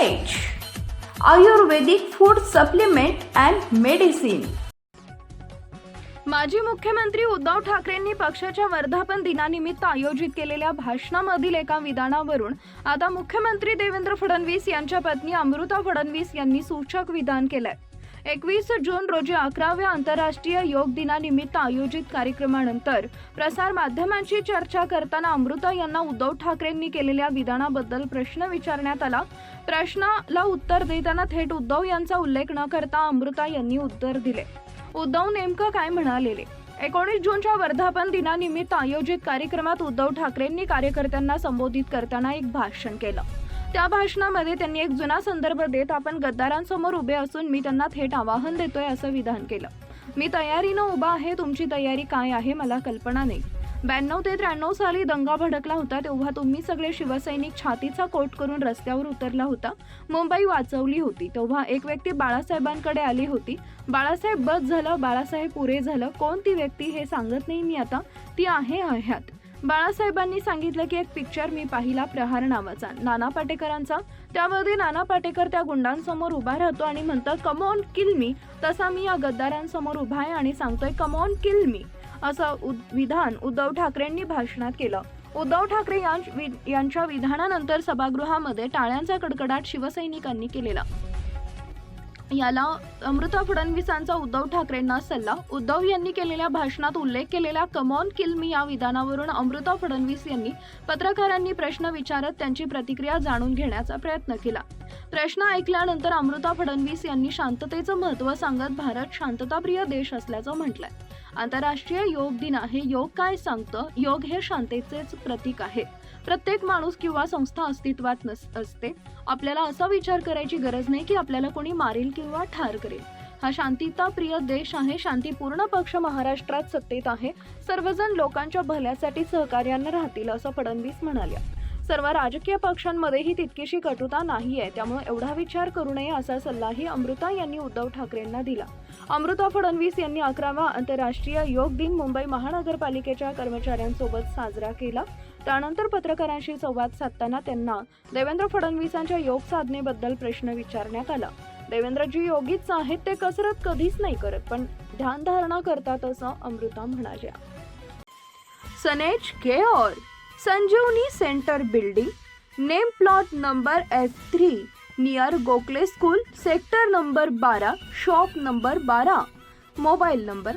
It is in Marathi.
Ayurvedic food supplement and medicine माजी मुख्यमंत्री उद्धव ठाकरेंनी पक्षाच्या वर्धापन दिनानिमित्त आयोजित केलेल्या भाषणामधील एका विधानावरून आता मुख्यमंत्री देवेंद्र फडणवीस यांच्या पत्नी अमृता फडणवीस यांनी सूचक विधान केलंय. एकवीस जून रोजी अकराव्या आंतरराष्ट्रीय योग दिनानिमित्त आयोजित कार्यक्रमानंतर प्रसार माध्यमांशी चर्चा करताना अमृता यांना उद्धव ठाकरेंनी केलेल्या विधानाबद्दल प्रश्न विचारण्यात आला. प्रश्नाला उत्तर देताना थेट उद्धव यांचा उल्लेख न करता अमृता यांनी उत्तर दिले. उद्धव नेमकं काय म्हणालेले? एकोणीस जूनच्या वर्धापन दिनानिमित्त आयोजित कार्यक्रमात उद्धव ठाकरेंनी कार्यकर्त्यांना संबोधित करताना एक भाषण केलं. त्या भाषणामध्ये त्यांनी एक जुना संदर्भ देत आपण गद्दारांसमोर उभे असून मी त्यांना थेट आवाहन देतोय असं विधान केलं. मी तयारीनं उभा आहे तुमची तयारी काय आहे मला कल्पना नाही. ब्याण्णव ते त्र्याण्णव साली दंगा भडकला होता तेव्हा तुम्ही सगळे शिवसैनिक छातीचा कोट करून रस्त्यावर उतरला होता. मुंबई वाचवली होती. तेव्हा एक व्यक्ती बाळासाहेबांकडे आली होती. बाळासाहेब बस झालं बाळासाहेब पुरे झालं. कोण ती व्यक्ती हे सांगत नाही मी आता. ती आहे ह्यात बाळासाहेबांनी सांगितलं की एक पिक्चर मी पाहिला प्रहार नावाचा. नाना पाटेकरांचा. त्यामध्ये नाना पाटेकर त्या गुंडांसमोर उभा राहतो आणि म्हणतात कमॉन किल मी तसा मी या गद्दारांसमोर उभा आहे आणि सांगतोय कमॉन किल मी असं उद- विधान उद्धव ठाकरेंनी भाषणात केलं. उद्धव ठाकरे वि- यांच्या विधानानंतर सभागृहामध्ये टाळ्यांचा कडकडाट शिवसैनिकांनी केलेला. याला अमृता फडणवीसांचा उद्धव ठाकरेंना सल्ला. उद्धव यांनी केलेल्या भाषणात उल्लेख केलेल्या कमॉन किल मी या विधानावरून अमृता फडणवीस यांनी पत्रकारांनी प्रश्न विचारत त्यांची प्रतिक्रिया जाणून घेण्याचा प्रयत्न केला. प्रश्न ऐकल्यानंतर अमृता फडणवीस यांनी शांततेचं महत्त्व सांगत भारत शांतताप्रिय देश असल्याचं म्हटलंय. आंतरराष्ट्रीय योग दिन आहे योग काय सांगतं? योग हे शांततेचेच प्रतीक आहे. प्रत्येक माणूस किंवा संस्था अस्तित्वात नस असते. आपल्याला असा विचार करायची गरज नाही की आपल्याला कोणी मारेल किंवा ठार करेल. हा शांतिता प्रिय देश आहे शांतीपूर्ण पक्ष महाराष्ट्रात सत्तेत आहे. सर्वजण लोकांच्या भल्यासाठी सहकार्यानं राहतील असं फडणवीस म्हणाल्या. सर्व राजकीय पक्षांमध्येही तितकीशी कटुता आहे त्यामुळे एवढा विचार करू नये असा सल्लाही अमृता यांनी उद्धव ठाकरेंना दिला. अमृता फडणवीस यांनी अकरावा आंतरराष्ट्रीय योग दिन मुंबई महानगरपालिकेच्या कर्मचाऱ्यांसोबत साजरा केला. त्यानंतर पत्रकारांशी संवाद साधताना त्यांना देवेंद्र फडणवीसांच्या योग साधनेबद्दल प्रश्न विचारण्यात आला. देवेंद्रजी योगीच आहेत ते कसरत कधीच नाही करत पण ध्यानधारणा करतात असं अमृता म्हणाल्या. सनेज care Sanjeevani centre building name plot number F three near Gokhale school sector number बारा शॉप नंबर बारा मोबाईल नंबर